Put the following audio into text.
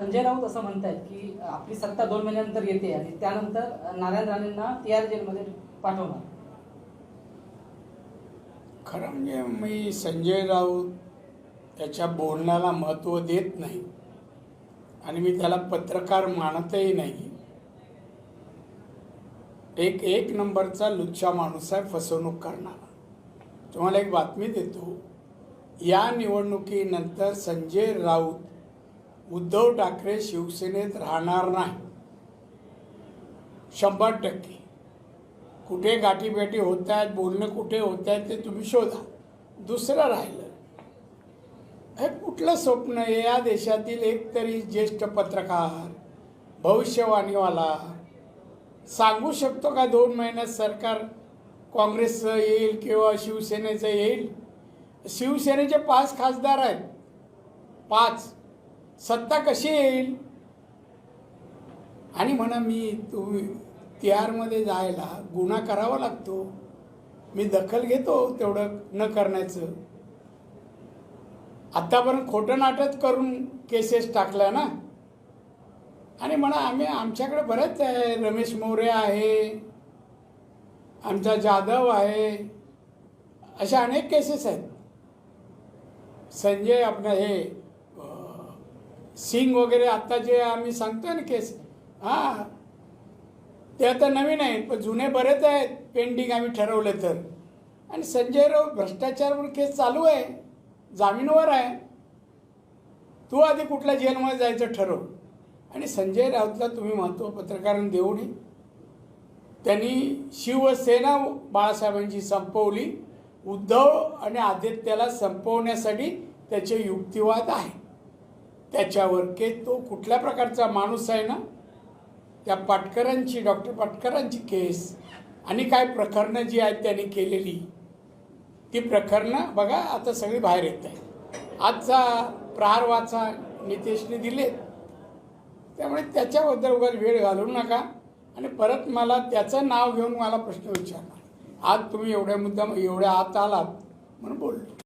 संजय राऊत असं म्हणतायत की आपली सत्ता दोन महिन्यानंतर येते आणि त्यानंतर नारायण राणेंना टीआर जेलमध्ये पाठवणार. खरं म्हणजे मी संजय राऊत त्याच्या बोलण्याला महत्त्व देत नाही. आणि मी त्याला पत्रकार मानतही नाही. एक एक नंबरचा लुच्चा माणूस आहे फसवणूक करणारा. तुम्हाला एक बातमी देतो. या निवडणुकीनंतर संजय राऊत उद्धव ठाकरे शिवसेनेत राहणार नाही. शंभर टक्के. कुठे गाठीभेटी होत आहेत बोलणं कुठे होत आहेत ते तुम्ही शोधा. दुसरं राहिलं हे कुठलं स्वप्न आहे? या देशातील एक तरी ज्येष्ठ पत्रकार भविष्यवाणीवाला सांगू शकतो का दोन महिन्यात सरकार काँग्रेसचं येईल किंवा शिवसेनेचं येईल? शिवसेनेचे पाच खासदार आहेत. पाच. सत्ता कशी येईल? आणि म्हणा मी तुम्ही तिहारमध्ये जायला गुन्हा करावा लागतो. मी दखल घेतो तेवढं न करण्याचं. आत्तापर्यंत खोटं नाटक करून केसेस टाकल्या ना? आणि म्हणा आम्ही आमच्याकडे बरेच आहे. रमेश मोरे आहे. आमचा जाधव आहे. अशा अनेक केसेस आहेत. संजय आपलं हे सिंग वगैरे आत्ता जे आम्ही सांगतोय ना केस हां. ते आता नवीन आहेत पण जुने बरेच आहेत पेंडिंग आम्ही ठरवलं तर. आणि संजय राऊत भ्रष्टाचारवर केस चालू आहे जामीनवर आहे. तू आधी कुठल्या जेलमध्ये जायचं ठरव. आणि संजय राऊतला तुम्ही महत्त्व पत्रकारांना देऊ नये त्यांनी शिवसेना बाळासाहेबांची संपवली. उद्धव आणि आदित्याला संपवण्यासाठी त्याचे युक्तिवाद आहे. त्याच्यावर की तो कुठल्या प्रकारचा माणूस आहे ना त्या पाटकरांची डॉक्टर पाटकरांची केस आणि काय प्रकरणं जी आहेत त्यांनी केलेली ती प्रकरणं बघा आता सगळी बाहेर येत आहे आजचा प्रहार वाचा नितेशने दिले त्यामुळे त्याच्याबद्दल वगैरे वेळ घालवू नका. आणि परत मला त्याचं नाव घेऊन मला प्रश्न विचारणार. आज तुम्ही एवढ्या मुद्दा एवढ्या आत आलात म्हणून बोललो.